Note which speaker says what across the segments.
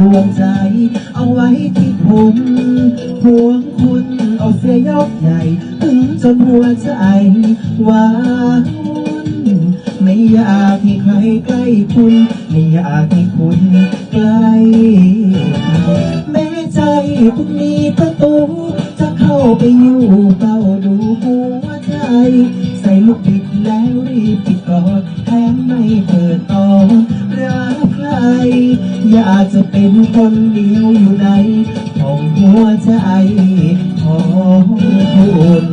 Speaker 1: ดวงใจ เอาไว้ที่ผมห่วงคุณเอาเสียยกใหญ่ถึงจนหัวใจว้าวุ่นไม่อยากให้ใครใกล้คุณ ไม่อยากให้คุณใกล้แม้ใจคุณมีประตูจะเข้าไปอยู่เฝ้าดูหัวใจ ใส่ลูกบิดแล้วรีบปิดก่อนแถมไม่เปิดตอ อยากจะเป็นคนเดียวอยู่ในของหัวใจของคุณ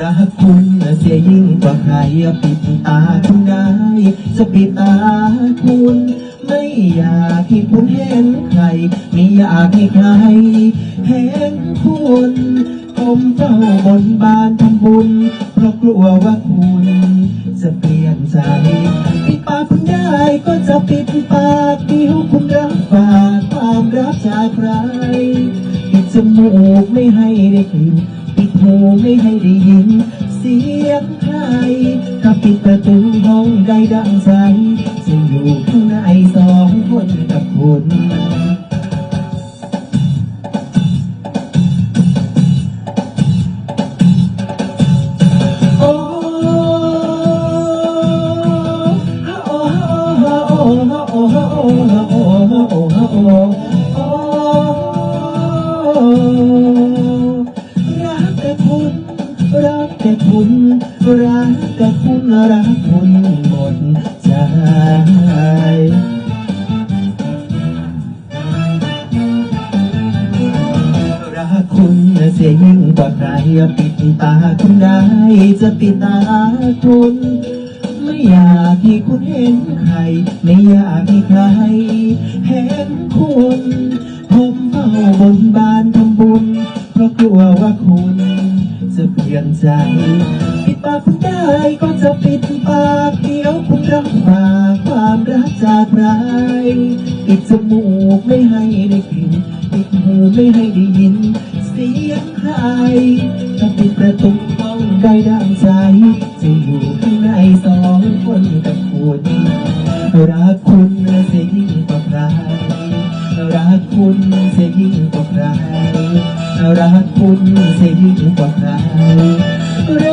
Speaker 1: รักคุณเสียยิ่งกว่าใครปิดตาคุณได้จะปิดตาคุณไม่อยากให้คุณเห็นใคร ไม่อยากให้ใครเห็นคุณ ผมเฝ้าบนบานทำบุญ เพราะกลัวว่าคุณจะเปลี่ยนใจ ปิดปากคุณได้ก็จะปิดปากเดียวคุณรับฝากความรักจากใคร ปิดจมูกไม่ให้ได้กลิ่นปิดหูไม่ให้ได้ยิน เสียงใครถ้าปิดประตูห้องได้ดังใจจะอยู่ข้างในสองคนกับคุณ รักแต่คุณ รักแต่คุณ รักแต่คุณรักคุณหมดใจรักคุณเสียยิ่งกว่าใครปิดตาคุณได้จะปิดตาคุณากให้คุณเห็นใคร ไม่อยากให้ใคร เห็นคุณผมเฝ้าบนบานทำบุญ เพราะกลัวว่าคุณจะเปลี่ยนใจ ปิดปากคุณได้ก็จะปิดปากเดียวคุณรับฝากความรักจากใครปิดจมูกไม่ให้ได้กลิ่นปิดหูไม่ให้ได้ยิน คุณเสียยิ่งกว่าใครรักคุณเสียยิ่งกว่าใคร